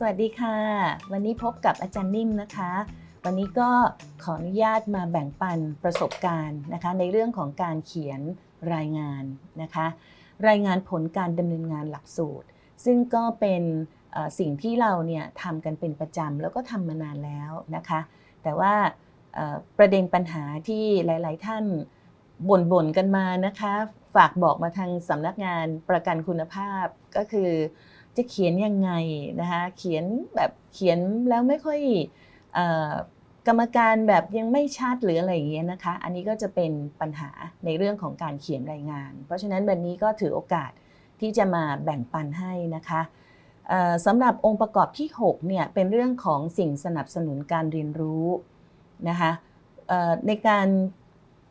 สวัสดีค่ะ วันนี้พบกับอาจารย์นิ่มนะคะ วันนี้ก็ขออนุญาตมาแบ่งปันประสบการณ์นะคะ ในเรื่องของการเขียนรายงานนะคะ รายงานผลการดำเนินงานหลักสูตร ซึ่งก็เป็นสิ่งที่เราเนี่ยทำกันเป็นประจำแล้วก็ทำมานานแล้วนะคะ แต่ว่า ประเด็นปัญหาที่หลาย ๆ ท่านบ่นๆกันมานะคะ ฝากบอกมาทางสำนักงานประกันคุณภาพก็คือจะเขียนยังไงนะคะเขียนแบบเขียนแล้วไม่ค่อยอกรรมการแบบยังไม่ชัดหรืออะไรอย่างเงี้ยนะคะ อันนี้ก็จะเป็นปัญหาในเรื่องของการเขียนรายงาน เพราะฉะนั้นวันนี้ก็ถือโอกาสที่จะมาแบ่งปันให้นะคะสำหรับองค์ประกอบที่ 6 เนี่ยเป็นเรื่องของสิ่งสนับสนุนการเรียนรู้ นะคะในการ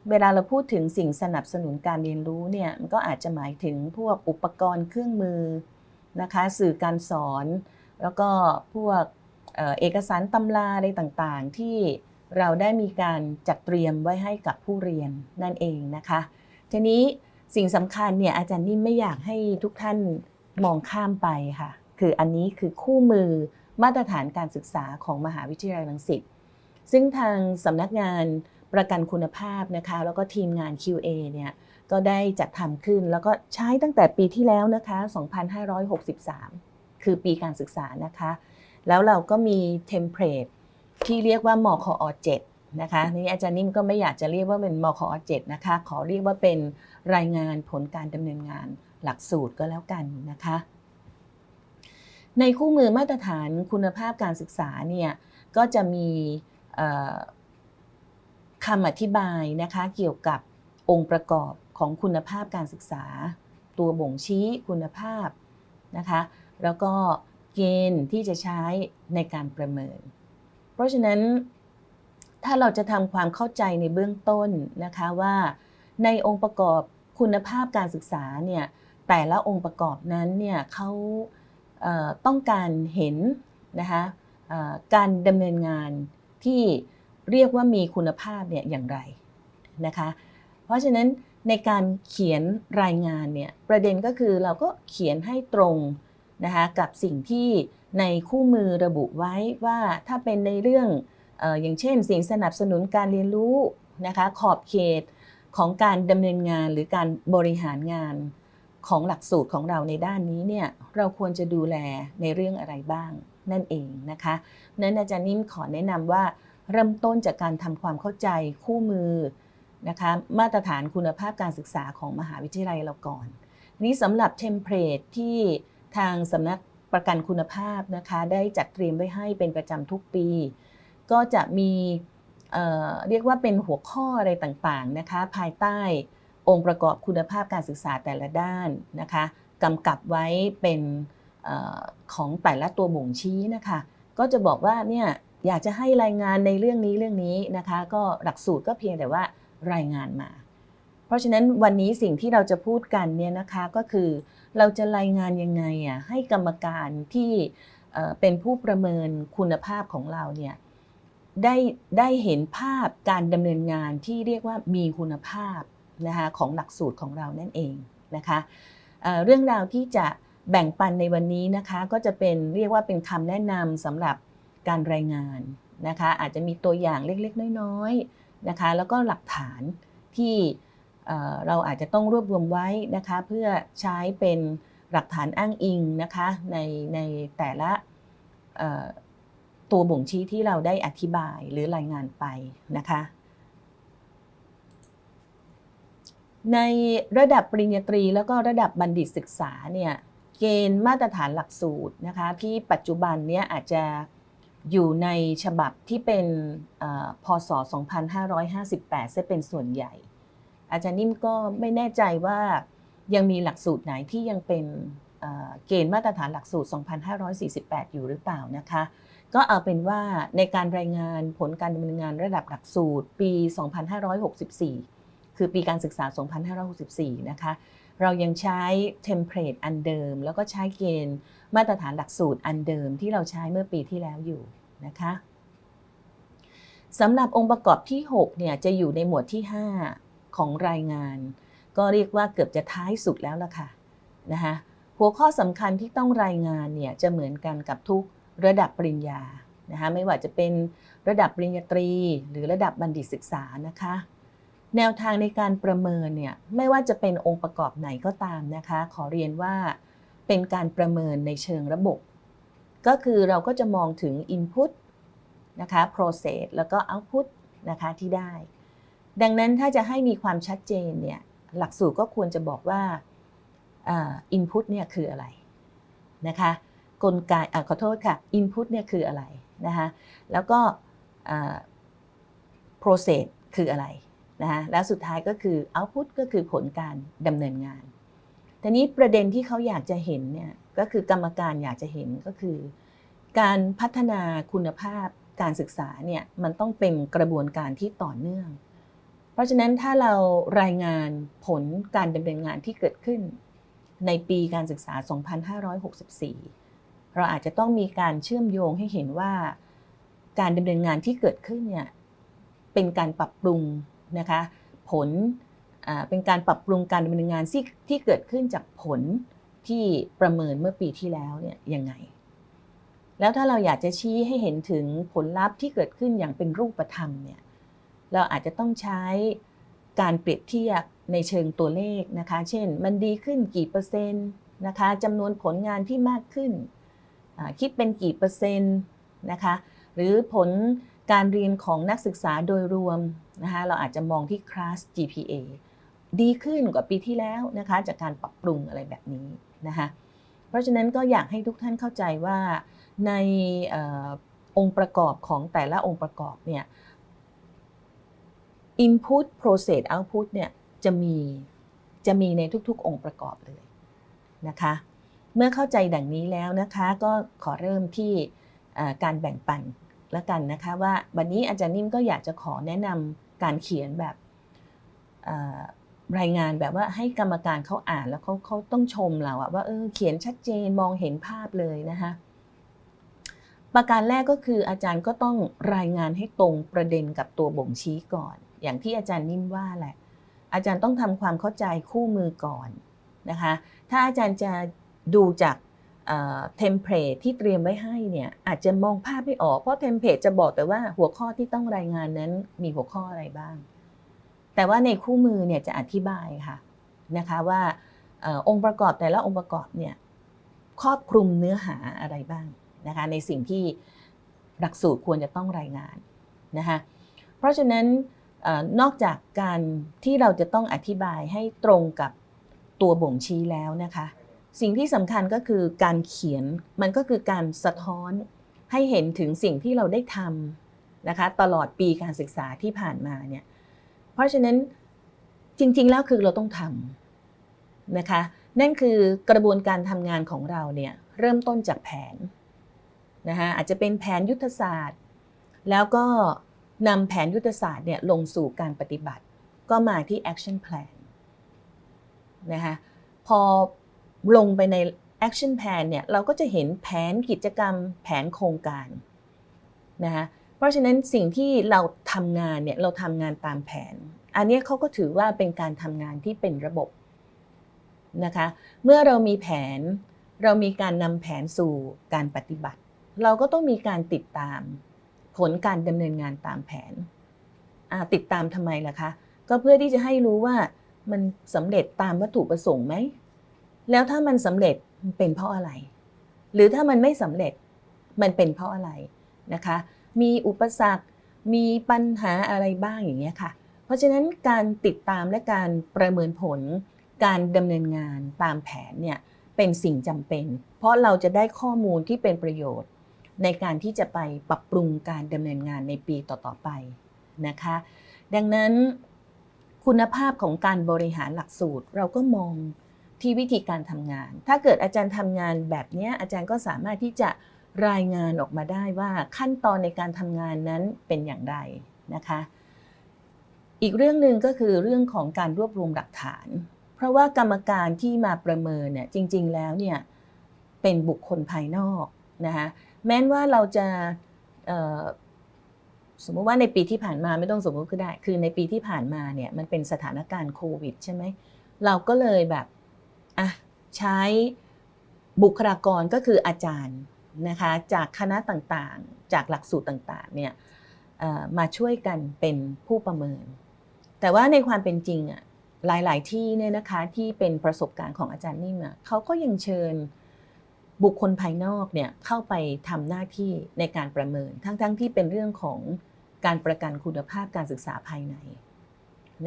เวลาเราพูดถึงสิ่งสนับสนุนการเรียนรู้เนี่ยมันก็อาจจะหมายถึงพวกอุปกรณ์เครื่องมือนะคะสื่อการสอน แล้วก็พวกเอกสารตำราอะไรต่างๆ ที่เราได้มีการจัดเตรียมไว้ให้กับผู้เรียนนั่นเองนะคะทีนี้สิ่งสำคัญเนี่ยอาจารย์นิ่มไม่อยากให้ทุกท่านมองข้ามไปค่ะ คืออันนี้คือคู่มือมาตรฐานการศึกษาของมหาวิทยาลัยรังสิต ซึ่งทางสำนักงานประกันคุณภาพนะคะแล้วก็ทีมงาน QA เนี่ยก็ได้จัดทำขึ้นแล้วก็ใช้ตั้งแต่ปีที่แล้วนะคะ 2563 คือปีการศึกษานะคะ แล้วเราก็มีเทมเพลตที่เรียกว่ามคอ7นะคะนี่อาจารย์นิ่มก็ไม่อยากจะเรียกว่าเป็นมคอ7นะคะ ขอเรียกว่าเป็นรายงานผลการดำเนินงานหลักสูตรก็แล้วกันนะคะ ในคู่มือมาตรฐานคุณภาพการศึกษาเนี่ยก็จะมี คำอธิบายนะคะเกี่ยวกับองค์ประกอบของคุณภาพการศึกษา ตัวบ่งชี้คุณภาพนะคะแล้วก็เกณฑ์ที่จะใช้ในการประเมิน เพราะฉะนั้นถ้าเราจะทำความเข้าใจในเบื้องต้นนะคะว่า ในองค์ประกอบคุณภาพการศึกษาเนี่ยแต่ละองค์ประกอบนั้นเนี่ยเขาต้องการเห็นนะคะการดำเนินงาน ที่เรียกว่ามีคุณภาพเนี่ยอย่างไรนะคะ เพราะฉะนั้นในการเขียนรายงานเนี่ยประเด็นก็คือเราก็เขียนให้ตรงนะคะกับสิ่งที่ในคู่มือระบุไว้ว่าถ้าเป็นในเรื่องอออย่างเช่น สิ่งสนับสนุนการเรียนรู้นะคะขอบเขตของการดำเนินงานหรือการบริหารงานของหลักสูตรของเราในด้านนี้เนี่ยเราควรจะดูแลในเรื่องอะไรบ้าง นั่นเองนะคะนั้นอาจารย์นิ่มขอแนะนำว่า เริ่มต้นจากการทำความเข้าใจคู่มือนะคะมาตรฐานคุณภาพการศึกษาของมหาวิทยาลัยเราก่อน นี้สำหรับเทมเพลตที่ทางสำนักประกันคุณภาพนะคะได้จัดเตรียมไว้ให้เป็นประจำทุกปี ก็จะมีเเรียกว่าเป็นหัวข้ออะไรต่างๆนะคะภายใต้องค์ประกอบคุณภาพการศึกษาแต่ละด้านนะคะกำกับไว้เป็น ของแต่ละตัวบ่งชี้นะคะ ก็จะบอกว่าเนี่ยอยากจะให้รายงานในเรื่องนี้เรื่องนี้นะคะ ก็หลักสูตรก็เพียงแต่ว่ารายงานมา เพราะฉะนั้นวันนี้สิ่งที่เราจะพูดกันเนี่ยนะคะก็คือเราจะรายงานยังไงอะให้กรรมการที่เป็นผู้ประเมินคุณภาพของเราเนี่ยได้ได้เห็นภาพการดำเนินงานที่เรียกว่ามีคุณภาพนะคะของหลักสูตรของเรานั่นเองนะคะเเรื่องราวที่จะ แบ่งปันในวันนี้นะคะก็จะเป็นเรียกว่าเป็นคำแนะนำสำหรับการรายงานนะคะอาจจะมีตัวอย่างเล็กๆ น้อยๆนะคะแล้วก็หลักฐานที่เราอาจจะต้องรวบรวมไว้นะคะเพื่อใช้เป็นหลักฐานอ้างอิงนะคะในในแต่ละตัวบ่งชี้ที่เราได้อธิบายหรือรายงานไปนะคะในระดับปริญญาตรีแล้วก็ระดับบัณฑิตศึกษาเนี่ย เกณฑ์มาตรฐานหลักสูตรนะคะที่ปัจจุบันเนี้ยอาจจะอยู่ในฉบับที่เป็นอพศ 2558ซะเป็นส่วนใหญ่ อาจารย์นิ่มก็ไม่แน่ใจว่ายังมีหลักสูตรไหนที่ยังเป็นเกณฑ์มาตรฐานหลักสูตร 2548 อยู่หรือเปล่านะคะ ก็เอาเป็นว่าในการรายงานผลการดำเนินงานระดับหลักสูตรปี 2564 คือปีการศึกษา 2564 นะคะ เรายังใช้เทมเพลตอันเดิม แล้วก็ใช้เกณฑ์มาตรฐานหลักสูตรอันเดิมที่เราใช้เมื่อปีที่แล้วอยู่นะคะสำหรับองค์ประกอบที่ 6 เนี่ยจะอยู่ในหมวดที่ 5 ของรายงาน ก็เรียกว่าเกือบจะท้ายสุดแล้วล่ะค่ะนะคะหัวข้อสำคัญที่ต้องรายงานเนี่ยจะเหมือนกันกับทุกระดับปริญญานะคะไม่ว่าจะเป็นระดับปริญญาตรี หรือระดับบัณฑิตศึกษานะคะ แนวทางในการประเมินเนี่ยไม่ว่าจะเป็นองค์ประกอบไหนก็ตามนะคะ ขอเรียนว่าเป็นการประเมินในเชิงระบบ ก็คือเราก็จะมองถึง Input นะคะ Process แล้วก็ Output นะคะที่ได้ ดังนั้นถ้าจะให้มีความชัดเจนเนี่ยหลักสูตรก็ควรจะบอกว่าอ่า Input เนี่ยคืออะไรนะคะกลไกอะขอโทษค่ะ Input เนี่ยคืออะไรนะคะแล้วก็อ่า Process คืออะไร นะคะแล้วสุดท้ายก็คือ Output ก็คือผลการดำเนินงานทีนี้ประเด็นที่เขาอยากจะเห็นเนี่ยก็คือกรรมการอยากจะเห็นก็คือ การพัฒนาคุณภาพการศึกษาเนี่ยมันต้องเป็นกระบวนการที่ต่อเนื่อง เพราะฉะนั้นถ้าเรารายงานผลการดำเนินงานที่เกิดขึ้น ในปีการศึกษา 2564 เราอาจจะต้องมีการเชื่อมโยงให้เห็นว่า การดำเนินงานที่เกิดขึ้นเนี่ยเป็นการปรับปรุง นะคะผลเป็นการปรับปรุงการดำเนินงานที่ที่เกิดขึ้นจากผลที่ประเมินเมื่อปีที่แล้วเนี่ยยังไง แล้วถ้าเราอยากจะชี้ให้เห็นถึงผลลัพธ์ที่เกิดขึ้นอย่างเป็นรูปธรรมเนี่ยเราอาจจะต้องใช้การเปรียบเทียบในเชิงตัวเลขนะคะ เช่น มันดีขึ้นกี่เปอร์เซ็นต์นะคะจำนวนผลงานที่มากขึ้น คิดเป็นกี่เปอร์เซ็นต์นะคะ หรือผลการเรียนของนักศึกษาโดยรวม นะคะเราอาจจะมองที่ class GPA ดีขึ้นกว่าปีที่แล้วนะคะจากการปรับปรุงอะไรแบบนี้นะคะเพราะฉะนั้นก็อยากให้ทุกท่านเข้าใจว่าในอองค์ประกอบของแต่ละองค์ประกอบเนี่ย input process output เนี่ยจะมีจะมีในทุกๆ องค์ประกอบเลยนะคะ เมื่อเข้าใจดังนี้แล้วนะคะก็ขอเริ่มที่การแบ่งปันแล้วกันนะคะว่าวันนี้อาจารย์นิ่มก็อยากจะขอแนะนำ การเขียนแบบรายงานแบบว่าให้กรรมการเขาอ่านแล้วเขาเขาต้องชมเราอะว่าเออเขียนชัดเจนมองเห็นภาพเลยนะคะประการแรกก็คืออาจารย์ก็ต้องรายงานให้ตรงประเด็นกับตัวบ่งชี้ก่อน อย่างที่อาจารย์นิ่มว่าแหละ อาจารย์ต้องทำความเข้าใจคู่มือก่อนนะคะ ถ้าอาจารย์จะดูจาก เทมเพลตที่เตรียมไว้ให้เนี่ยอาจจะมองภาพไม่ออกเพราะเทมเพลตจะบอกแต่ว่าหัวข้อที่ต้องรายงานนั้นมีหัวข้ออะไรบ้าง แต่ว่าในคู่มือเนี่ยจะอธิบายค่ะนะคะว่าอองค์ประกอบแต่ละองค์ประกอบเนี่ยครอบคลุมเนื้อหาอะไรบ้างนะคะในสิ่งที่หลักสูตรควรจะต้องรายงานนะคะเพราะฉะนั้นอนอกจากการที่เราจะต้องอธิบายให้ตรงกับตัวบ่งชี้แล้วนะคะ สิ่งที่สำคัญก็คือการเขียนมันก็คือการสะท้อนให้เห็นถึงสิ่งที่เราได้ทำนะคะตลอดปีการศึกษาที่ผ่านมาเนี่ยเพราะฉะนั้นจริง ๆ แล้วคือเราต้องทำนะคะนั่นคือกระบวนการทำงานของเราเนี่ยเริ่มต้นจากแผนนะคะอาจจะเป็นแผนยุทธศาสตร์ แล้วก็นำแผนยุทธศาสตร์เนี่ยลงสู่การปฏิบัติ ก็มาที่ action plan นะคะพอ ลงไปใน action plan เนี่ยเราก็จะเห็นแผนกิจกรรมแผนโครงการนะคะเพราะฉะนั้นสิ่งที่เราทำงานเนี่ยเราทำงานตามแผน อันนี้เขาก็ถือว่าเป็นการทำงานที่เป็นระบบนะคะเมื่อเรามีแผนเรามีการนำแผนสู่การปฏิบัติ เราก็ต้องมีการติดตามผลการดำเนินงานตามแผน ติดตามทำไมล่ะคะ ก็เพื่อที่จะให้รู้ว่ามันสำเร็จตามวัตถุประสงค์ไหม แล้วถ้ามันสำเร็จเป็นเพราะอะไร หรือถ้ามันไม่สำเร็จมันเป็นเพราะอะไรนะคะ มีอุปสรรค มีปัญหาอะไรบ้างอย่างเงี้ยค่ะ เพราะฉะนั้นการติดตามและการประเมินผล การดำเนินงานตามแผนเนี่ยเป็นสิ่งจำเป็น เพราะเราจะได้ข้อมูลที่เป็นประโยชน์ ในการที่จะไปปรับปรุงการดำเนินงานในปีต่อๆไปนะคะ ดังนั้นคุณภาพของการบริหารหลักสูตรเราก็มอง ที่วิธีการทำงาน ถ้าเกิดอาจารย์ทำงานแบบนี้อาจารย์ก็สามารถที่จะรายงานออกมาได้ว่าขั้นตอนในการทำงานนั้นเป็นอย่างไรนะคะ อีกเรื่องหนึ่งก็คือเรื่องของการรวบรวมหลักฐาน เพราะว่ากรรมการที่มาประเมินเนี่ยจริง ๆ แล้วเนี่ยเป็นบุคคลภายนอกนะคะแม้ว่าเราจะสมมุติว่าในปีที่ผ่านมาไม่ต้องสมมติก็ได้ คือในปีที่ผ่านมาเนี่ยมันเป็นสถานการณ์โควิดใช่ไหมเราก็เลยแบบ อะใช้บุคลากรก็คืออาจารย์นะคะจากคณะต่างๆ จากหลักสูตรต่างๆเนี่ยมาช่วยกันเป็นผู้ประเมิน แต่ว่าในความเป็นจริงอะหลายๆที่เนี่ยนะคะที่เป็นประสบการณ์ของอาจารย์นิ่มอะเขาก็ยังเชิญบุคคลภายนอกเนี่ยเข้าไปทำหน้าที่ในการประเมิน ทั้งๆที่เป็นเรื่องของการประกันคุณภาพการศึกษาภายใน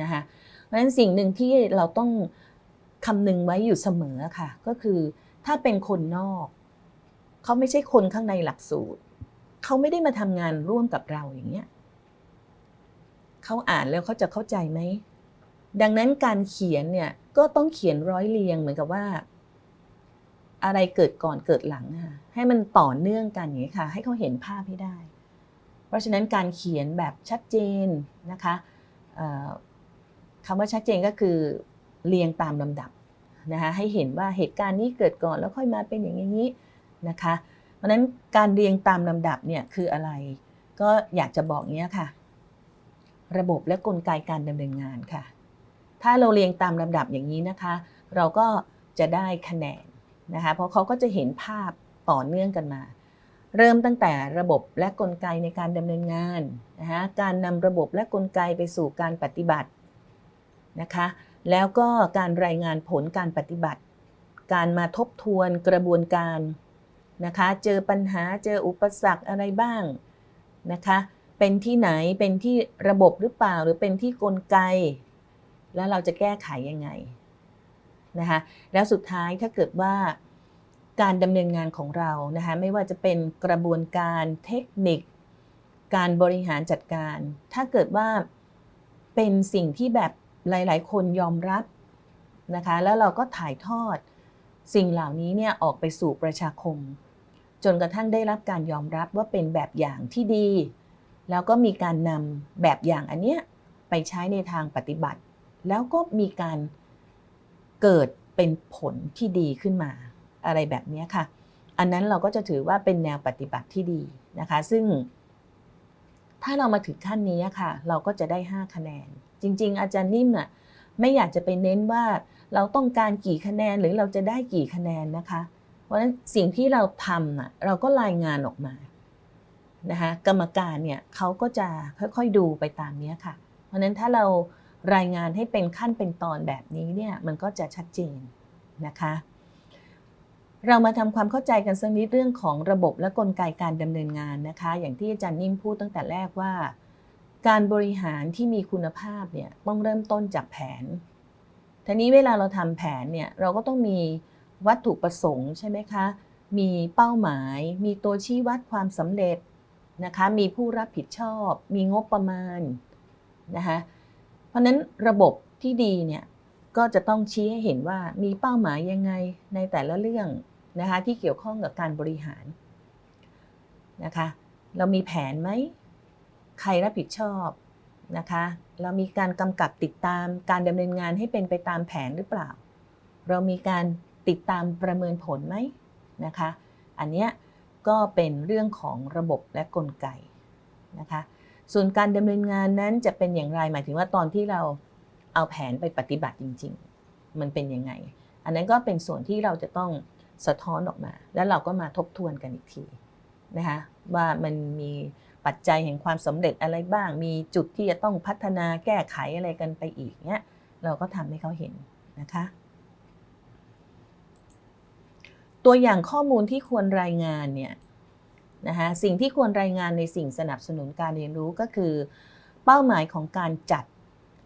นะคะเพราะฉะนั้นสิ่งหนึ่งที่เราต้อง คำหนึ่งไว้อยู่เสมอค่ะ ก็คือถ้าเป็นคนนอก เขาไม่ใช่คนข้างในหลักสูตร เขาไม่ได้มาทำงานร่วมกับเราอย่างเงี้ยเขาอ่านแล้วเขาจะเข้าใจไหม ดังนั้นการเขียนเนี่ยก็ต้องเขียนร้อยเรียงเหมือนกับว่า อะไรเกิดก่อนเกิดหลังอะให้มันต่อเนื่องกันอย่างนี้ค่ะ ให้เขาเห็นภาพให้ได้ เพราะฉะนั้นการเขียนแบบชัดเจนนะคะคำว่าชัดเจนก็คือ เรียงตามลำดับนะคะให้เห็นว่าเหตุการณ์นี้เกิดก่อนแล้วค่อยมาเป็นอย่างนี้นะคะ เพราะนั้นการเรียงตามลำดับเนี่ยคืออะไร ก็อยากจะบอกเนี้ยค่ะ ระบบและกลไกการดำเนินงานค่ะ ถ้าเราเรียงตามลำดับอย่างนี้นะคะ เราก็จะได้คะแนนนะคะเพราะเขาก็จะเห็นภาพต่อเนื่องกันมา เริ่มตั้งแต่ระบบและกลไกในการดำเนินงานนะคะการนำระบบและกลไกไปสู่การปฏิบัตินะคะ แล้วก็การรายงานผลการปฏิบัติ การมาทบทวนกระบวนการนะคะ เจอปัญหาเจออุปสรรคอะไรบ้างนะคะ เป็นที่ไหนเป็นที่ระบบหรือเปล่าหรือเป็นที่กลไก แล้วเราจะแก้ไขยังไงนะคะแล้วสุดท้ายถ้าเกิดว่าการดำเนินงานของเรานะคะไม่ว่าจะเป็นกระบวนการเทคนิค การบริหารจัดการ ถ้าเกิดว่าเป็นสิ่งที่แบบ หลายๆ คนยอมรับนะคะแล้วเราก็ถ่ายทอดสิ่งเหล่านี้เนี่ยออกไปสู่ประชาคม จนกระทั่งได้รับการยอมรับว่าเป็นแบบอย่างที่ดี แล้วก็มีการนำแบบอย่างอันเนี้ยไปใช้ในทางปฏิบัติ แล้วก็มีการเกิดเป็นผลที่ดีขึ้นมา อะไรแบบนี้ค่ะ อันนั้นเราก็จะถือว่าเป็นแนวปฏิบัติที่ดีนะคะ ซึ่งถ้าเรามาถึงขั้นนี้ค่ะ เราก็จะได้ 5 คะแนน จริง ๆ อาจารย์นิ่มน่ะไม่อยากจะไปเน้นว่าเราต้องการกี่คะแนนหรือเราจะได้กี่คะแนนนะคะ เพราะฉะนั้นสิ่งที่เราทำน่ะเราก็รายงานออกมานะคะกรรมการเนี่ยเขาก็จะค่อยๆดูไปตามนี้ค่ะ เพราะฉะนั้นถ้าเรารายงานให้เป็นขั้นเป็นตอนแบบนี้เนี่ยมันก็จะชัดเจนนะคะ เรามาทำความเข้าใจกันสักนิดเรื่องของระบบและกลไกการดำเนินงานนะคะ อย่างที่อาจารย์นิ่มพูดตั้งแต่แรกว่า การบริหารที่มีคุณภาพเนี่ยต้องเริ่มต้นจากแผนทีนี้เวลาเราทำแผนเนี่ยเราก็ต้องมีวัตถุประสงค์ใช่ไหมคะ มีเป้าหมาย มีตัวชี้วัดความสำเร็จนะคะ มีผู้รับผิดชอบ มีงบประมาณนะคะเพราะฉะนั้นระบบที่ดีเนี่ยก็จะต้องชี้ให้เห็นว่ามีเป้าหมายยังไงในแต่ละเรื่องนะคะที่เกี่ยวข้องกับการบริหารนะคะ เรามีแผนไหม ใครรับผิดชอบนะคะ เรามีการกำกับติดตามการดำเนินงานให้เป็นไปตามแผนหรือเปล่า เรามีการติดตามประเมินผลไหมนะคะ อันเนี้ยก็เป็นเรื่องของระบบและกลไกนะคะ ส่วนการดำเนินงานนั้นจะเป็นอย่างไรหมายถึงว่าตอนที่เราเอาแผนไปปฏิบัติจริง ๆ มันเป็นยังไง อันนั้นก็เป็นส่วนที่เราจะต้องสะท้อนออกมา แล้วเราก็มาทบทวนกันอีกทีนะคะว่ามันมี ปัจจัยแห่งความสำเร็จอะไรบ้าง มีจุดที่จะต้องพัฒนาแก้ไขอะไรกันไปอีกเนี้ยเราก็ทำให้เขาเห็นนะคะ ตัวอย่างข้อมูลที่ควรรายงานเนี่ยนะคะสิ่งที่ควรรายงานในสิ่งสนับสนุนการเรียนรู้ก็คือ เป้าหมายของการจัด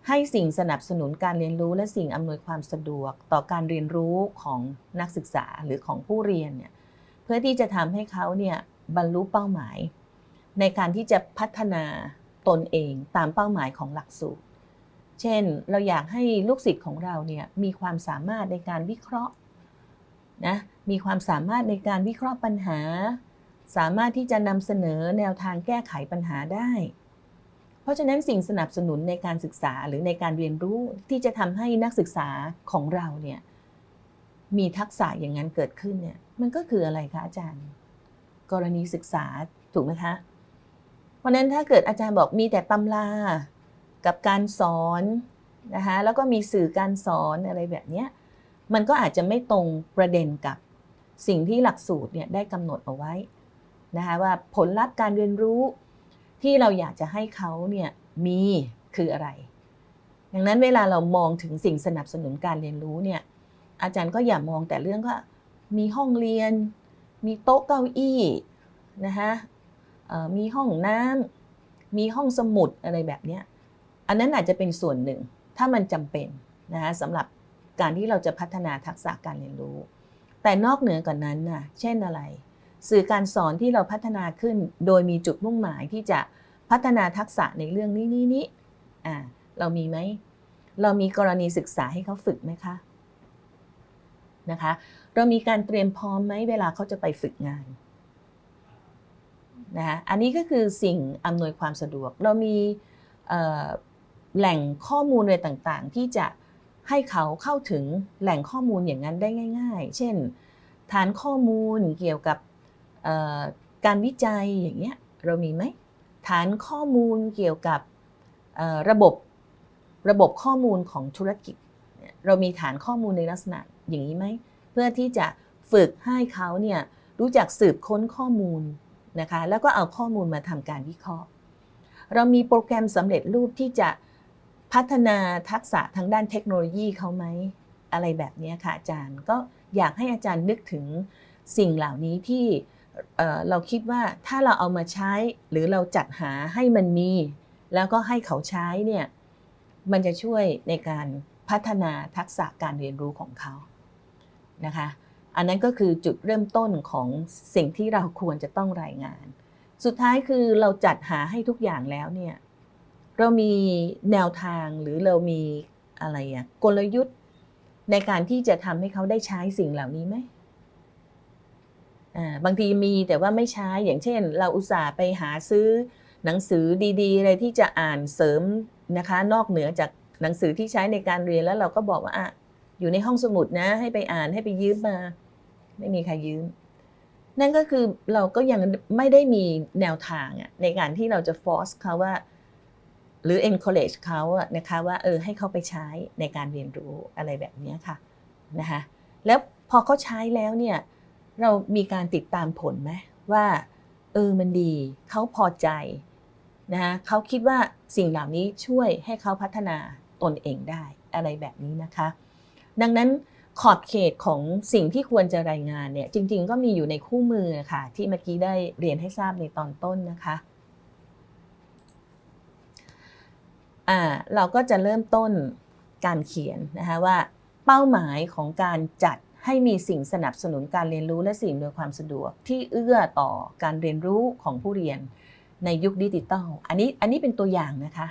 ให้สิ่งสนับสนุนการเรียนรู้ และสิ่งอำนวยความสะดวกต่อการเรียนรู้ของนักศึกษาหรือของผู้เรียนเนี่ยเพื่อที่จะทำให้เขาเนี่ยบรรลุเป้าหมาย ในการที่จะพัฒนาตนเองตามเป้าหมายของหลักสูตร เช่น เราอยากให้ลูกศิษย์ของเราเนี่ยมีความสามารถในการวิเคราะห์นะมีความสามารถในการวิเคราะห์ปัญหา สามารถที่จะนำเสนอแนวทางแก้ไขปัญหาได้ เพราะฉะนั้นสิ่งสนับสนุนในการศึกษาหรือในการเรียนรู้ที่จะทำให้นักศึกษาของเราเนี่ยมีทักษะอย่างนั้นเกิดขึ้นเนี่ยมันก็คืออะไรคะอาจารย์ กรณีศึกษาถูกไหมคะ ราะนั้นถ้าเกิดอาจารย์บอกมีแต่ตำรากับการสอนนะคะแล้วก็มีสื่อการสอนอะไรแบบนี้มันก็อาจจะไม่ตรงประเด็นกับสิ่งที่หลักสูตรเนี่ยได้กำหนดเอาไว้นะคะว่าผลลัพธ์การเรียนรู้ที่เราอยากจะให้เขาเนี่ยมีคืออะไร ดังนั้นเวลาเรามองถึงสิ่งสนับสนุนการเรียนรู้เนี่ยอาจารย์ก็อย่ามองแต่เรื่องว่ามีห้องเรียน มีโต๊ะเก้าอี้นะคะ มีห้องน้ำมีห้องสมุดอะไรแบบนี้อันนั้นอาจจะเป็นส่วนหนึ่งถ้ามันจำเป็นนะคะสำหรับการที่เราจะพัฒนาทักษะการเรียนรู้ แต่นอกเหนือกว่านนั้นน่ะเช่นอะไร สื่อการสอนที่เราพัฒนาขึ้นโดยมีจุดมุ่งหมายที่จะพัฒนาทักษะในเรื่องนี้นี้นี้อ่าเรามีไหมเรามีกรณีศึกษาให้เขาฝึกไหมคะนะคะ เรามีการเตรียมพร้อมไหมเวลาเขาจะไปฝึกงาน นะคะอันนี้ก็คือสิ่งอำนวยความสะดวก เรามีแหล่งข้อมูลอะไรต่างๆ ที่จะให้เขาเข้าถึงแหล่งข้อมูลอย่างนั้นได้ง่าย ๆ เช่น ฐานข้อมูลเกี่ยวกับการวิจัยอย่างเงี้ยเรามีไหมฐานข้อมูลเกี่ยวกับระบบระบบข้อมูลของธุรกิจ เรามีฐานข้อมูลในลักษณะอย่างนี้ไหมเพื่อที่จะฝึกให้เขาเนี่ยรู้จักสืบค้นข้อมูล นะคะแล้วก็เอาข้อมูลมาทำการวิเคราะห์ เรามีโปรแกรมสำเร็จรูปที่จะพัฒนาทักษะทางด้านเทคโนโลยีเขาไหมอะไรแบบนี้ค่ะอาจารย์ก็อยากให้อาจารย์นึกถึงสิ่งเหล่านี้ที่เเราคิดว่าถ้าเราเอามาใช้หรือเราจัดหาให้มันมี แล้วก็ให้เขาใช้เนี่ยมันจะช่วยในการพัฒนาทักษะการเรียนรู้ของเขานะคะ อันนั้นก็คือจุดเริ่มต้นของสิ่งที่เราควรจะต้องรายงาน สุดท้ายคือเราจัดหาให้ทุกอย่างแล้วเนี่ยเรามีแนวทางหรือเรามีอะไรอะกลยุทธ์ในการที่จะทำให้เขาได้ใช้สิ่งเหล่านี้ไหมบางทีมีแต่ว่าไม่ใช้อย่างเช่น เราอุตส่าห์ไปหาซื้อหนังสือดีๆอะไรที่จะอ่านเสริมนะคะ นอกเหนือจากหนังสือที่ใช้ในการเรียนแล้วเราก็บอกว่าอะอยู่ในห้องสมุดนะ ให้ไปอ่านให้ไปยืมมา ไม่มีใครยืม นั่นก็คือเราก็ยังไม่ได้มีแนวทางอะในการที่เราจะ force เขาว่า หรือ encourage เขาอะนะคะว่าเออให้เขาไปใช้ในการเรียนรู้อะไรแบบนี้ค่ะนะคะแล้วพอเขาใช้แล้วเนี่ยเรามีการติดตามผลไหมว่าเออมันดีเขาพอใจนะคะเขาคิดว่าสิ่งเหล่านี้ช่วยให้เขาพัฒนาตนเองได้อะไรแบบนี้นะคะ ดังนั้น ขอบเขตของสิ่งที่ควรจะรายงานเนี่ยจริง ๆ ก็มีอยู่ในคู่มือค่ะ ที่เมื่อกี้ได้เรียนให้ทราบในตอนต้นนะคะอ่าเราก็จะเริ่มต้นการเขียนนะคะว่า เป้าหมายของการจัดให้มีสิ่งสนับสนุนการเรียนรู้และสิ่งอำนวยความสะดวก ที่เอื้อต่อการเรียนรู้ของผู้เรียนในยุคดิจิตอลอันนี้อันนี้เป็นตัวอย่างนะคะ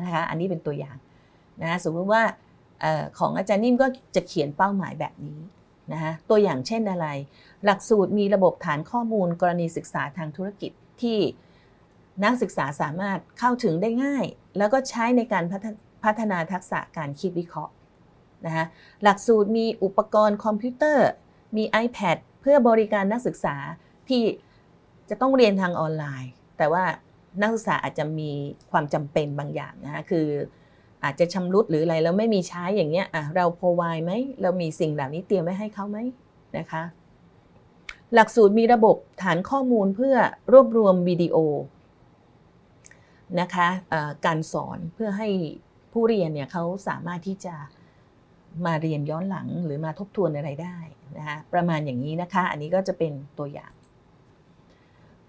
นะคะอันนี้เป็นตัวอย่างนะสมมติว่า ของอาจารย์นิ่มก็จะเขียนเป้าหมายแบบนี้นะคะตัวอย่างเช่นอะไร หลักสูตรมีระบบฐานข้อมูลกรณีศึกษาทางธุรกิจที่นักศึกษาสามารถเข้าถึงได้ง่าย แล้วก็ใช้ในการพัฒพฒนาทักษะการคิดวิเคราะห์นะคะหลักสูตรมีอุปกรณ์คอมพิวเตอร์ มี iPad เพื่อบริการนักศึกษาที่จะต้องเรียนทางออนไลน์ แต่ว่านักศึกษาอาจจะมีความจำเป็นบางอย่างนะคะคือ อาจจะชำรุดหรืออะไรแล้วไม่มีใช้อย่างเงี้ยอะเราพอไวไหมเรามีสิ่งเหล่านี้เตรียมไว้ให้เขาไหมนะคะ หลักสูตรมีระบบฐานข้อมูลเพื่อรวบรวมวิดีโอนะคะการสอนเพื่อให้ผู้เรียนเนี่ยเขาสามารถที่จะมาเรียนย้อนหลังหรือมาทบทวนอะไรได้นะคะประมาณอย่างนี้นะคะ อันนี้ก็จะเป็นตัวอย่าง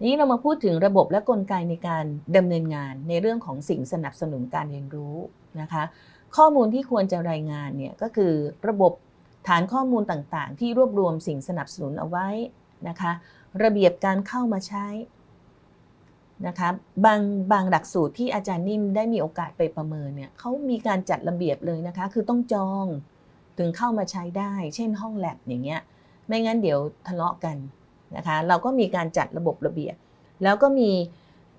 นี้เรามาพูดถึงระบบและกลไกในการดำเนินงานในเรื่องของสิ่งสนับสนุนการเรียนรู้ นะคะ ข้อมูลที่ควรจะรายงานเนี่ยก็คือระบบฐานข้อมูลต่างๆ ที่รวบรวมสิ่งสนับสนุนเอาไว้นะคะ ระเบียบการเข้ามาใช้นะคะบางบางหลักสูตรที่อาจารย์นิ่มได้มีโอกาสไปประเมินเนี่ยเขามีการจัดระเบียบเลยนะคะ คือต้องจองถึงเข้ามาใช้ได้ เช่นห้องแลบอย่างเงี้ยไม่งั้นเดี๋ยวทะเลาะกันนะคะเราก็มีการจัดระบบระเบียบ แล้วก็มี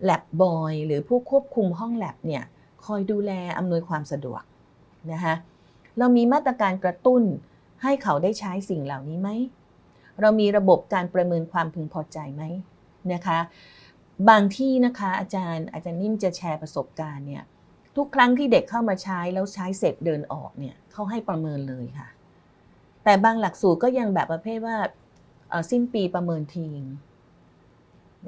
แลบบอยหรือผู้ควบคุมห้องแลบเนี่ย คอยดูแลอำนวยความสะดวกนะคะเรามีมาตรการกระตุ้นให้เขาได้ใช้สิ่งเหล่านี้ไหม เรามีระบบการประเมินความพึงพอใจไหมนะคะ บางที่นะคะอาจารย์อาจารย์นิ่มจะแชร์ประสบการณ์เนี่ยทุกครั้งที่เด็กเข้ามาใช้แล้วใช้เสร็จเดินออกเนี่ยเขาให้ประเมินเลยค่ะ แต่บางหลักสูตรก็ยังแบบประเภทว่าสิ้นปีประเมินทีง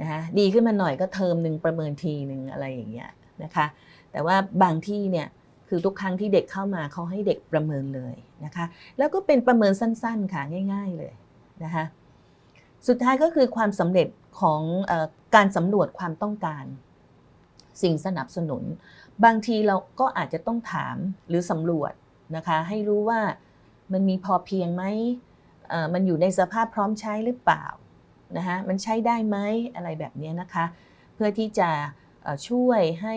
นะคะดีขึ้นมาหน่อยก็เทอมหนึ่งประเมินทีหนึ่งอะไรอย่างเงี้ยนะคะ แต่ว่าบางที่เนี่ยคือทุกครั้งที่เด็กเข้ามาเขาให้เด็กประเมินเลยนะคะ แล้วก็เป็นประเมินสั้นๆค่ะง่าย ๆเลยนะคะสุดท้ายก็คือความสำเร็จของอการสำรวจความต้องการ สิ่งสนับสนุน บางทีเราก็อาจจะต้องถามหรือสำรวจนะคะ ให้รู้ว่ามันมีพอเพียงไหมมันอยู่ในสภาพพร้อมใช้หรือเปล่านะคะมันใช้ได้ไหมอะไรแบบนี้นะคะ เพื่อที่จะช่วยให้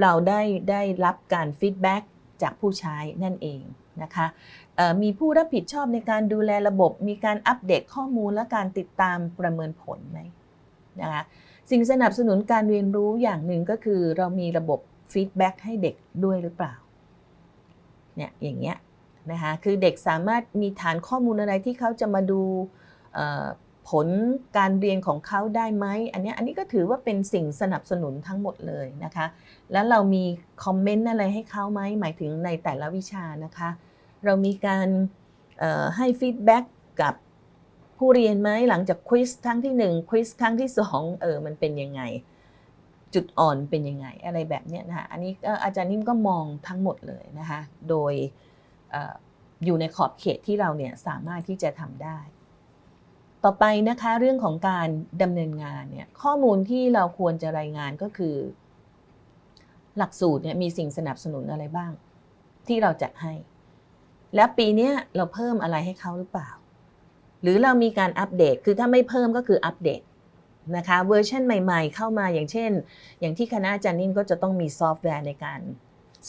เราได้ได้รับการฟีดแบ็กจากผู้ใช้นั่นเองนะคะมีผู้รับผิดชอบในการดูแลระบบ มีการอัปเดตข้อมูลและการติดตามประเมินผลไหมนะคะสิ่งสนับสนุนการเรียนรู้อย่างหนึ่งก็คือเรามีระบบฟีดแบ็กให้เด็กด้วยหรือเปล่าเนี่ยอย่างเงี้ยนะคะคือเด็กสามารถมีฐานข้อมูลอะไรที่เขาจะมาดู ผลการเรียนของเขาได้ไหมอันนี้อันนี้ก็ถือว่าเป็นสิ่งสนับสนุนทั้งหมดเลยนะคะ แล้วเรามีคอมเมนต์อะไรให้เขาไหมหมายถึงในแต่ละวิชานะคะ เรามีการให้ฟีดแบ็กกับผู้เรียนไหมหลังจากควิสครั้งที่1ควิสครั้งที่2เออมันเป็นยังไง จุดอ่อนเป็นยังไงอะไรแบบนี้นะคะอันนี้อาจารย์นิ่มก็มองทั้งหมดเลยนะคะ โดยอออยู่ในขอบเขตที่เราเนี่ยสามารถที่จะทำได้ ต่อไปนะคะเรื่องของการดำเนินงานเนี่ยข้อมูลที่เราควรจะรายงานก็คือ หลักสูตรเนี่ยมีสิ่งสนับสนุนอะไรบ้าง ที่เราจัดให้ แล้วปีนี้เราเพิ่มอะไรให้เขาหรือเปล่า หรือเรามีการอัปเดตคือถ้าไม่เพิ่มก็คืออัปเดตนะคะเวอร์ชันใหม่ ๆ เข้ามาอย่างเช่น อย่างที่คณะอาจารย์นิ่มก็จะต้องมีซอฟต์แวร์ในการ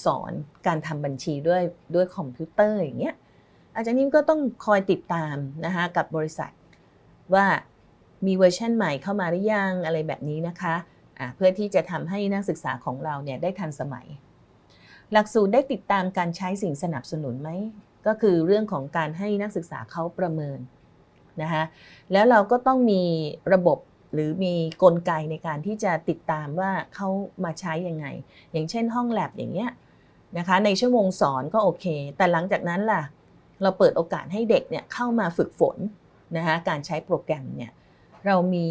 สอนการทำบัญชีด้วยด้วยคอมพิวเตอร์อย่างเงี้ยอาจารย์นิ่มก็ต้องคอยติดตามนะคะกับบริษัท ว่ามีเวอร์ชันใหม่เข้ามาหรือยังอะไรแบบนี้นะคะะเพื่อที่จะทำให้นักศึกษาของเราเนี่ยได้ทันสมัย หลักสูตรได้ติดตามการใช้สิ่งสนับสนุนไหม ก็คือเรื่องของการให้นักศึกษาเขาประเมินนะคะแล้วเราก็ต้องมีระบบหรือมีกลไกในการที่จะติดตามว่าเขามาใช้ยังไง อย่างเช่นห้องแลบอย่างเงี้ยนะคะในชั่วโมงสอนก็โอเค แต่หลังจากนั้นล่ะ เราเปิดโอกาสให้เด็กเนี่ยเข้ามาฝึกฝน นะคะการใช้โปรแกรมเนี่ยเรามี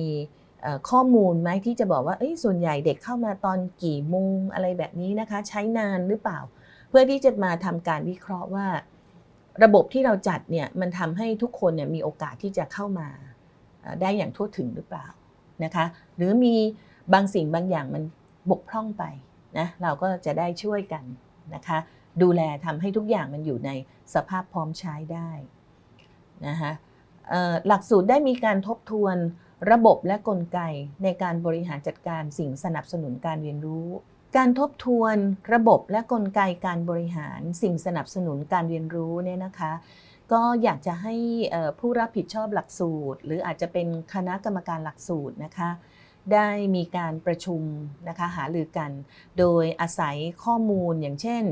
ข้อมูลไหมที่จะบอกว่าส่วนใหญ่เด็กเข้ามาตอนกี่โมงอะไรแบบนี้นะคะ ใช้นานหรือเปล่า เพื่อที่จะมาทำการวิเคราะห์ว่า ระบบที่เราจัดเนี่ยมันทำให้ทุกคนเนี่ยมีโอกาสที่จะเข้ามาได้อย่างทั่วถึงหรือเปล่านะคะหรือมีบางสิ่งบางอย่างมันบกพร่องไปนะเราก็จะได้ช่วยกันนะคะดูแลทำให้ทุกอย่างมันอยู่ในสภาพพร้อมใช้ได้นะคะ หลักสูตรได้มีการทบทวนระบบและกลไกในการบริหารจัดการสิ่งสนับสนุนการเรียนรู้ การทบทวนระบบและกลไกการบริหารสิ่งสนับสนุนการเรียนรู้เนี่ยนะคะ ก็อยากจะให้ผู้รับผิดชอบหลักสูตร หรืออาจจะเป็นคณะกรรมการหลักสูตรนะคะได้มีการประชุมนะคะหารือกัน โดยอาศัยข้อมูลอย่างเช่น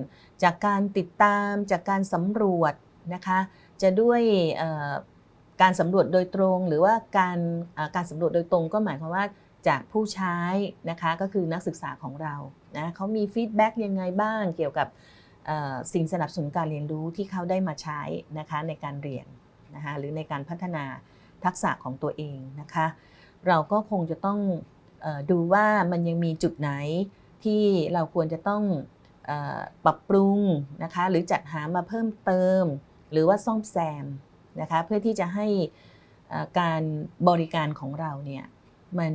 จากการติดตามจากการสำรวจนะคะ จะด้วย การสำรวจโดยตรง หรือว่าการการสำรวจโดยตรงก็หมายความว่าจากผู้ใช้นะคะก็คือนักศึกษาของเรานะเขามีฟีดแบ็กยังไงบ้างเกี่ยวกับสิ่งสนับสนุนการเรียนรู้ที่เขาได้มาใช้นะคะในการเรียนนะคะหรือในการพัฒนาทักษะของตัวเองนะคะเราก็คงจะต้องออดูว่ามันยังมีจุดไหนที่เราควรจะต้องออปรับปรุงนะคะหรือจัดหามาเพิ่มเติม หรือว่าซ่อมแซม นะคะเพื่อที่จะให้การบริการของเราเนี่ยมัน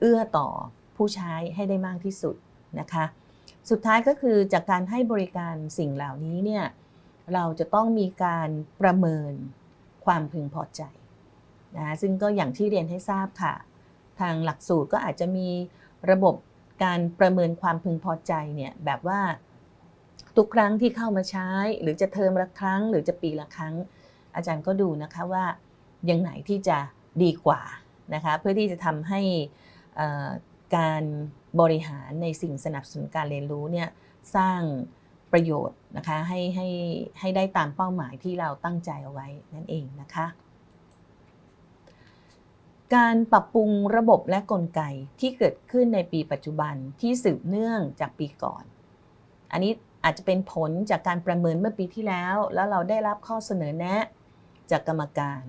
เอื้อต่อผู้ใช้ให้ได้มากที่สุดนะคะสุดท้ายก็คือจากการให้บริการสิ่งเหล่านี้เนี่ยเราจะต้องมีการประเมินความพึงพอใจนะซึ่งก็อย่างที่เรียนให้ทราบค่ะ ทางหลักสูตรก็อาจจะมีระบบการประเมินความพึงพอใจเนี่ยแบบว่าทุกครั้งที่เข้ามาใช้ หรือจะเทอมละครั้ง หรือจะปีละครั้ง อาจารย์ก็ดูนะคะว่ายังไหนที่จะดีกว่านะคะเพื่อที่จะทำให้การบริหารในสิ่งสนับสนุนการเรียนรู้เนี่ยสร้างประโยชน์นะคะให้ให้ให้ได้ตามเป้าหมายที่เราตั้งใจเอาไว้นั่นเองนะคะ การปรับปรุงระบบและกลไกที่เกิดขึ้นในปีปัจจุบันที่สืบเนื่องจากปีก่อน อันนี้อาจจะเป็นผลจากการประเมินเมื่อปีที่แล้ว แล้วเราได้รับข้อเสนอแนะ จากกรรมการ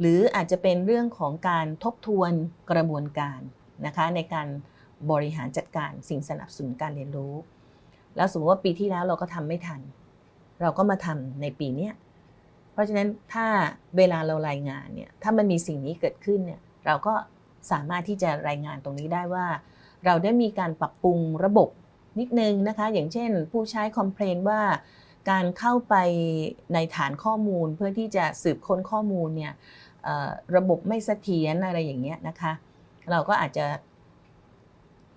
หรืออาจจะเป็นเรื่องของการทบทวนกระบวนการนะคะในการบริหารจัดการสิ่งสนับสนุนการเรียนรู้ แล้วสมมติว่าปีที่แล้วเราก็ทำไม่ทัน เราก็มาทำในปีเนี้ยเพราะฉะนั้นถ้าเวลาเรารายงานเนี่ยถ้ามันมีสิ่งนี้เกิดขึ้นเนี่ยเราก็สามารถที่จะรายงานตรงนี้ได้ว่า เราได้มีการปรับปรุงระบบนิดนึงนะคะ อย่างเช่น ผู้ใช้คอมเพลนว่า การเข้าไปในฐานข้อมูลเพื่อที่จะสืบค้นข้อมูลเนี่ยระบบไม่เสถียรอะไรอย่างเงี้ยนะคะ เราก็อาจจะ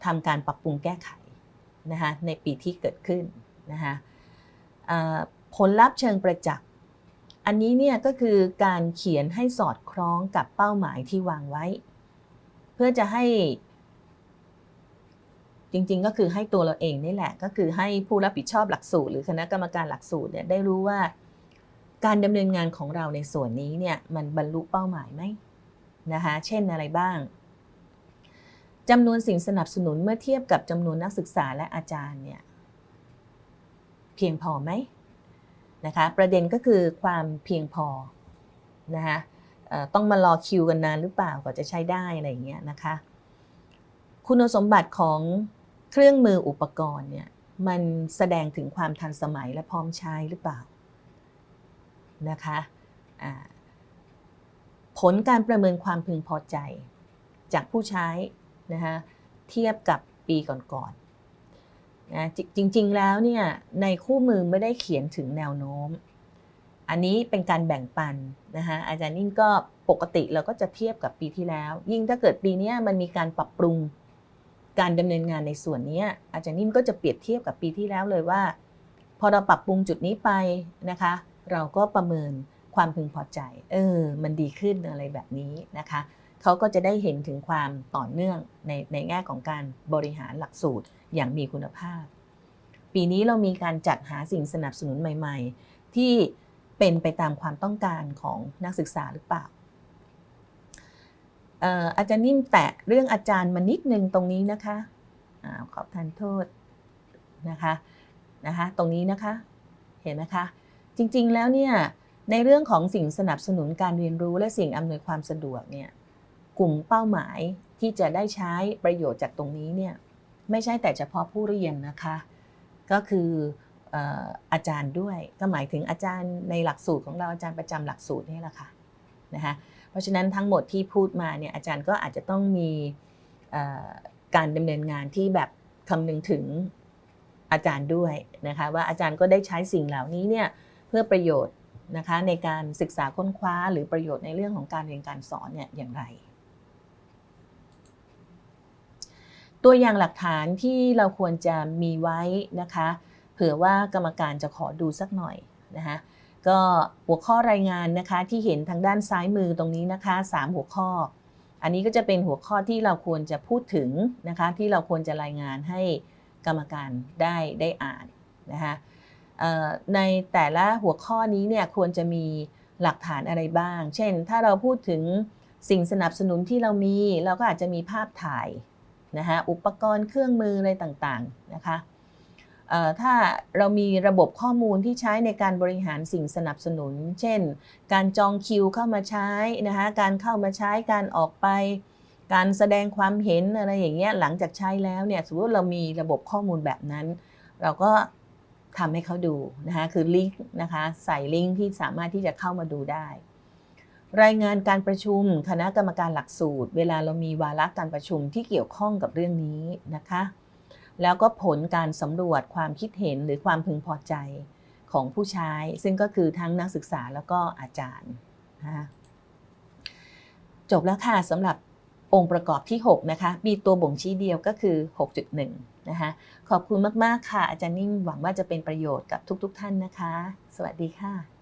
ทำการปรับปรุงแก้ไขนะคะในปีที่เกิดขึ้นนะคะผลลัพธ์เชิงประจักษ์ อันนี้เนี่ยก็คือการเขียนให้สอดคล้องกับเป้าหมายที่วางไว้ เพื่อจะให้ จริงๆ ก็คือให้ตัวเราเองนี่แหละ ก็คือให้ผู้รับผิดชอบหลักสูตร หรือคณะกรรมการหลักสูตรเนี่ยได้รู้ว่า การดำเนินงานของเราในส่วนนี้เนี่ยมันบรรลุเป้าหมายไหมนะคะเช่นอะไรบ้างจำนวนสิ่งสนับสนุนเมื่อเทียบกับจำนวนนักศึกษาและอาจารย์เนี่ยเพียงพอไหมนะคะประเด็นก็คือความเพียงพอนะคะต้องมารอคิวกันนานหรือเปล่ากว่าจะใช้ได้อะไรอย่างเงี้ยนะคะ คุณสมบัติของ เครื่องมืออุปกรณ์เนี่ยมันแสดงถึงความทันสมัยและพร้อมใช้หรือเปล่านะคะผลการประเมินความพึงพอใจ จากผู้ใช้นะคะเทียบกับปีก่อนๆนะจริงๆแล้วเนี่ยในคู่มือไม่ได้เขียนถึงแนวโน้ม อันนี้เป็นการแบ่งปันนะคะอาจารย์นิ่งก็ปกติเราก็จะเทียบกับปีที่แล้ว ยิ่งถ้าเกิดปีนี้มันมีการปรับปรุง การดำเนินงานในส่วนนี้อาจารย์นิ่มก็จะเปรียบเทียบกับปีที่แล้วเลยว่า พอเราปรับปรุงจุดนี้ไปนะคะ เราก็ประเมินความพึงพอใจ เออ มันดีขึ้นอะไรแบบนี้นะคะเขาก็จะได้เห็นถึงความต่อเนื่องในในแง่ของการบริหารหลักสูตรอย่างมีคุณภาพ ปีนี้เรามีการจัดหาสิ่งสนับสนุนใหม่ ๆ ที่เป็นไปตามความต้องการของนักศึกษาหรือเปล่า อาจารย์นิ่มแตะเรื่องอาจารย์มานิดนึงตรงนี้นะคะอขอบทานโทษนะคะนะคะตรงนี้นะคะเห็นนะคะจริงๆแล้วเนี่ยในเรื่องของสิ่งสนับสนุนการเรียนรู้และสิ่งอำนวยความสะดวกเนี่ยกลุ่มเป้าหมายที่จะได้ใช้ประโยชน์จากตรงนี้เนี่ยไม่ใช่แต่เฉพาะผู้เรียนนะคะ ก็คือเอ่ออาจารย์ด้วยก็หมายถึงอาจารย์ในหลักสูตรของเราอาจารย์ประจำหลักสูตรนี่แหละค่ะ นะคะเพราะฉะนั้นทั้งหมดที่พูดมาเนี่ยอาจารย์ก็อาจจะต้องมีการดำเนินงานที่แบบคำนึงถึงอาจารย์ด้วยนะคะว่าอาจารย์ก็ได้ใช้สิ่งเหล่านี้เนี่ยเพื่อประโยชน์นะคะในการศึกษาค้นคว้าหรือประโยชน์ในเรื่องของการเรียนการสอนเนี่ยอย่างไร ตัวอย่างหลักฐานที่เราควรจะมีไว้นะคะเผื่อว่ากรรมการจะขอดูสักหน่อยนะคะ ก็หัวข้อรายงานนะคะที่เห็นทางด้านซ้ายมือตรงนี้นะคะ 3 หัวข้อ อันนี้ก็จะเป็นหัวข้อที่เราควรจะพูดถึงนะคะที่เราควรจะรายงานให้กรรมการได้ได้อ่านนะคะในแต่ละหัวข้อนี้เนี่ยควรจะมีหลักฐานอะไรบ้าง เช่น ถ้าเราพูดถึงสิ่งสนับสนุนที่เรามี เราก็อาจจะมีภาพถ่ายนะคะอุปกรณ์เครื่องมืออะไรต่างๆนะคะ ถ้าเรามีระบบข้อมูลที่ใช้ในการบริหารสิ่งสนับสนุน เช่น การจองคิวเข้ามาใช้นะคะการเข้ามาใช้การออกไป การแสดงความเห็นอะไรอย่างเงี้ยหลังจากใช้แล้วเนี่ยสมมติเรามีระบบข้อมูลแบบนั้น เราก็ทำให้เขาดูนะคะคือลิงก์นะคะใส่ลิงก์ที่สามารถที่จะเข้ามาดูได้ รายงานการประชุมคณะกรรมการหลักสูตร เวลาเรามีวาระการประชุมที่เกี่ยวข้องกับเรื่องนี้นะคะ แล้วก็ผลการสำรวจความคิดเห็นหรือความพึงพอใจของผู้ใช้ ซึ่งก็คือทั้งนักศึกษาแล้วก็อาจารย์นะจบแล้วค่ะสำหรับองค์ประกอบที่ 6 นะคะ มีตัวบ่งชี้เดียวก็คือ 6.1 นะคะ ขอบคุณมาก ๆ ค่ะ อาจารย์นิ่มหวังว่าจะเป็นประโยชน์กับทุก ๆ ท่านนะคะ สวัสดีค่ะ